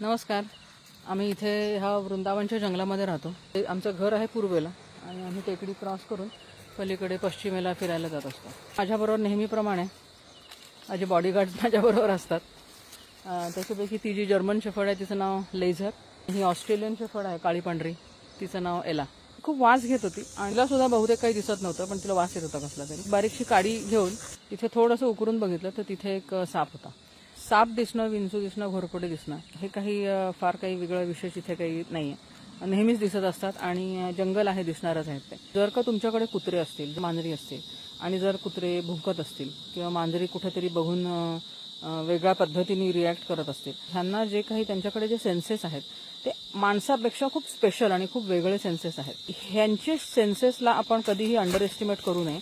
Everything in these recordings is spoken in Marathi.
नमस्कार. आम्ही इथे ह्या वृंदावनच्या जंगलामध्ये राहतो. ते आमचं घर आहे पूर्वेला आणि आम्ही टेकडी क्रॉस करून पलीकडे पश्चिमेला फिरायला जात असतो. माझ्याबरोबर नेहमीप्रमाणे माझे बॉडीगार्ड माझ्याबरोबर असतात. त्याच्यापैकी ती जी जर्मन शेफर्ड आहे तिचं नाव लेझर. ही ऑस्ट्रेलियन शेफर्ड आहे काळी पांढरी. तिचं नाव एला. खूप वास घेत होती. आणि तिला सुद्धा बहुतेक काही दिसत नव्हतं पण तिला वास येत होता कसला तरी. बारीकशी काडी घेऊन तिथे थोडंसं उकरून बघितलं तर तिथे एक साप होता. साप दिसणं विंचू दिसणं घोरपडे दिसणं हे काही फार काही वेगळं विशेष इथे काही नाही आहे नेहमीच दिसत असतात आणि जंगल आहे दिसणारच आहेत ते. जर का तुमच्याकडे कुत्रे असतील मांजरी असतील आणि जर कुत्रे भुंकत असतील किंवा मांजरी कुठेतरी बघून वेगळ्या पद्धतीने रिॲक्ट करत असतील ह्यांना जे काही त्यांच्याकडे जे सेन्सेस आहेत ते माणसापेक्षा खूप स्पेशल आणि खूप वेगळे सेन्सेस आहेत. ह्यांचे सेन्सेसला आपण कधीही अंडर एस्टिमेट करू नये.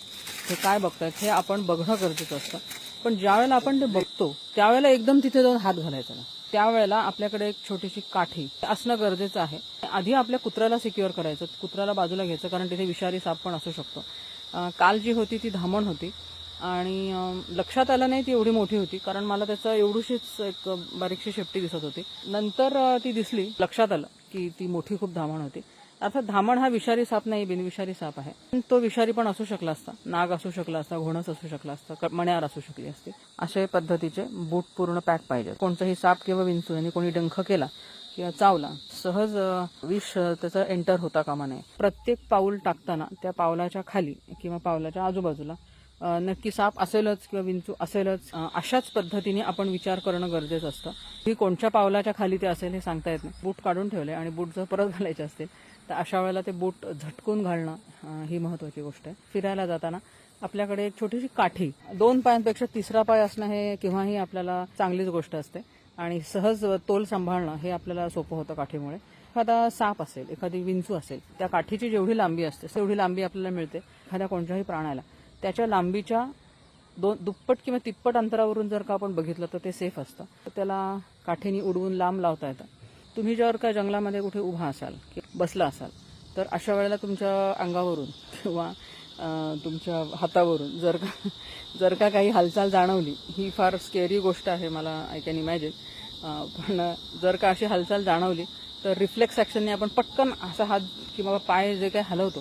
हे काय बघतात हे आपण बघणं गरजेचं असतं. पण ज्यावेळेला आपण ते बघतो त्यावेळेला एकदम तिथे जाऊन हात घालायचा त्यावेळेला आपल्याकडे एक छोटीशी काठी असणं गरजेचं आहे. आधी आपल्या कुत्र्याला सिक्युअर करायचं कुत्र्याला बाजूला घ्यायचं कारण तिथे विषारी साप पण असू शकतो. काल जी होती ती धामण होती. आणि लक्षात आलं नाही ती एवढी मोठी होती कारण मला त्याचं एवढीशीच एक बारीकशी शेपटी दिसत होती. नंतर ती दिसली लक्षात आलं की ती मोठी खूप धामण होती. अर्थात धामण हा विषारी साप नाही बिनविषारी साप आहे. पण तो विषारी पण असू शकला असता. नाग असू शकला असता घोणस असू शकला असता मण्यार असू शकली असती. अशा पद्धतीचे बूट पूर्ण पॅक पाहिजे कोणताही साप किंवा विंचू यांनी कोणी डंख केला किंवा चावला सहज विष त्याचा एंटर होता कामा नये. प्रत्येक पाऊल टाकताना त्या पावलाच्या खाली किंवा पावलाच्या आजूबाजूला नक्की साप असेलच किंवा विंचू असेलच अशाच पद्धतीने आपण विचार करणं गरजेचं असतं. ही कोणत्या पावलाच्या खाली ते असेल हे सांगता येत नाही. बूट काढून ठेवले आणि बूट जर परत घालायचे असतील तर अशा वेळेला ते बूट झटकून घालणं ही महत्वाची गोष्ट आहे. फिरायला जाताना आपल्याकडे एक छोटीशी काठी दोन पायांपेक्षा तिसरा पाय असणं हे केव्हाही आपल्याला चांगलीच गोष्ट असते. आणि सहज तोल सांभाळणं हे आपल्याला सोपं होतं काठीमुळे. एखादा साप असेल एखादी विंचू असेल त्या काठीची जेवढी लांबी असते तेवढी लांबी आपल्याला मिळते एखाद्या कोणत्याही प्राण्याला. त्याच्या लांबीच्या दोन दुप्पट किंवा तिप्पट अंतरावरून जर का आपण बघितलं तर ते सेफ असतं. तर त्याला काठीने उडवून लांब लावता येतं. तुम्ही जर का जंगलामध्ये कुठे उभा असाल की बसला असाल तर अशा वेळेला तुमच्या अंगावरून किंवा तुमच्या हातावरून जर का जर का काही हालचाल जाणवली ही फार स्केरी गोष्ट आहे मला आय कॅन इमॅजिन पण जर का अशी हालचाल जाणवली तर रिफ्लेक्स ॲक्शनने आपण पटकन असा हात किंवा पाय जे काही हलवतो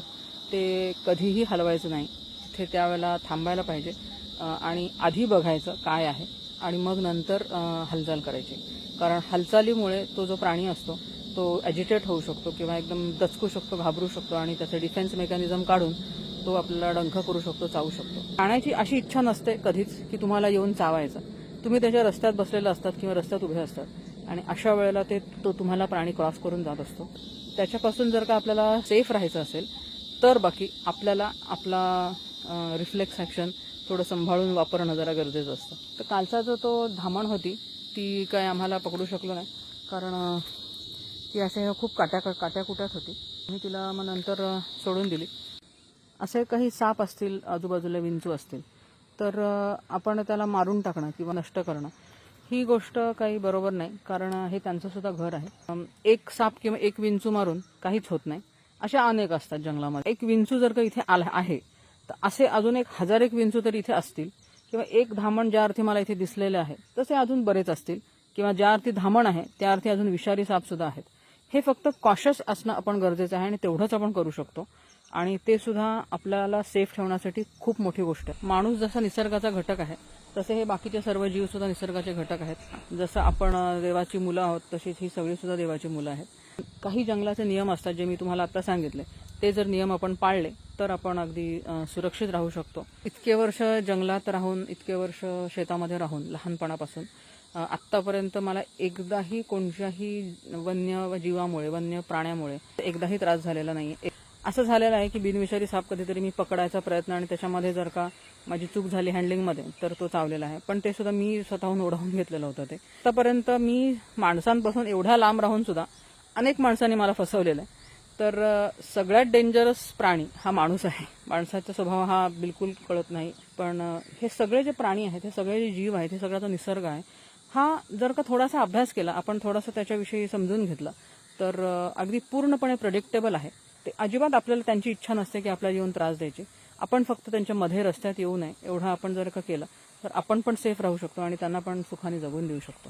ते कधीही हलवायचं नाही. तिथे त्यावेळेला थांबायला पाहिजे. आणि आधी बघायचं काय आहे आणि मग नंतर हालचाल करायची. कारण हालचालीमुळे तो जो प्राणी असतो तो ॲजिटेट होऊ शकतो किंवा एकदम दचकू शकतो घाबरू शकतो आणि त्याचे डिफेन्स मेकॅनिझम काढून तो आपल्याला डंख करू शकतो चावू शकतो. आणायची अशी इच्छा नसते कधीच की तुम्हाला येऊन चावायचं. तुम्ही त्याच्या रस्त्यात बसलेला असतात किंवा रस्त्यात उभे असतात आणि अशा वेळेला ते तो तुम्हाला प्राणी क्रॉस करून जात असतो. त्याच्यापासून जर का आपल्याला सेफ राहायचं असेल तर बाकी आपल्याला आपला रिफ्लेक्स ॲक्शन थोडं सांभाळून वापरणं जरा गरजेचं असतं. तर कालचा जो तो धामण होती ती काय आम्हाला पकडू शकलो नाही. कारण की ती असे खूप काट्या काट्याकुट्यात होती. मी तिला मग नंतर सोडून दिली. असे काही साप असतील आजूबाजूला विंचू असतील तर आपण त्याला मारून टाकणं किंवा नष्ट करणं ही गोष्ट काही बरोबर नाही कारण हे त्यांचं सुद्धा घर आहे. एक साप किंवा एक विंचू मारून काहीच होत नाही. अशा अनेक असतात जंगलामध्ये. एक विंचू जर का इथे आला आहे तर असे अजून एक हजार एक विंचू तरी इथे असतील किंवा एक धामण ज्या अर्थी मला इथे दिसलेले आहे तसे अजून बरेच असतील किंवा ज्या अर्थी धामण आहे त्या अर्थी अजून विषारी साप सुद्धा आहेत. हे फक्त कॉशस असणं आपण गरजेचं आहे आणि तेवढंच आपण करू शकतो. आणि ते सुद्धा आपल्याला सेफ ठेवण्यासाठी खूप मोठी गोष्ट आहे. माणूस जसा निसर्गाचा घटक आहे तसे हे बाकीचे सर्व जीव सुद्धा निसर्गाचे घटक आहेत. जसं आपण देवाची मुलं आहोत तशीच ही सगळी सुद्धा देवाची मुलं आहेत. काही जंगलाचे नियम असतात जे मी तुम्हाला आता सांगितले. ते जर नियम आपण पाळले तर आपण अगदी सुरक्षित राहू शकतो. इतके वर्ष जंगलात राहून इतके वर्ष शेतामध्ये राहून लहानपणापासून आत्तापर्यंत मला एकदाही कोणत्याही वन्य जीवामुळे वन्य प्राण्यामुळे एकदाही त्रास झालेला नाही असं झालेलं आहे की बिनविषारी साप कधीतरी मी पकडायचा प्रयत्न आणि त्याच्यामध्ये जर का माझी चूक झाली हँडलिंगमध्ये तर तो चावलेला आहे. पण ते सुद्धा मी स्वतःहून ओढवून घेतलेलं होतं ते. आतापर्यंत मी माणसांपासून एवढ्या लांब राहून सुद्धा अनेक माणसांनी मला फसवलेलं आहे. तर सगळ्यात डेंजरस प्राणी हा माणूस आहे. माणसाचा स्वभाव हा बिलकुल कळत नाही. पण हे सगळे जे प्राणी आहेत हे सगळे जे जीव आहेत हे सगळ्याचा निसर्ग आहे हा जर का थोडासा अभ्यास केला आपण थोडासा त्याच्याविषयी समजून घेतला तर अगदी पूर्णपणे प्रेडिक्टेबल आहे. ते अजिबात आपल्याला त्यांची इच्छा नसते की आपल्याला येऊन त्रास द्यायची. आपण फक्त त्यांच्या मध्ये रस्त्यात येऊ नये एवढं आपण जर का केलं तर आपण पण सेफ राहू शकतो आणि त्यांना पण सुखाने जगून देऊ शकतो.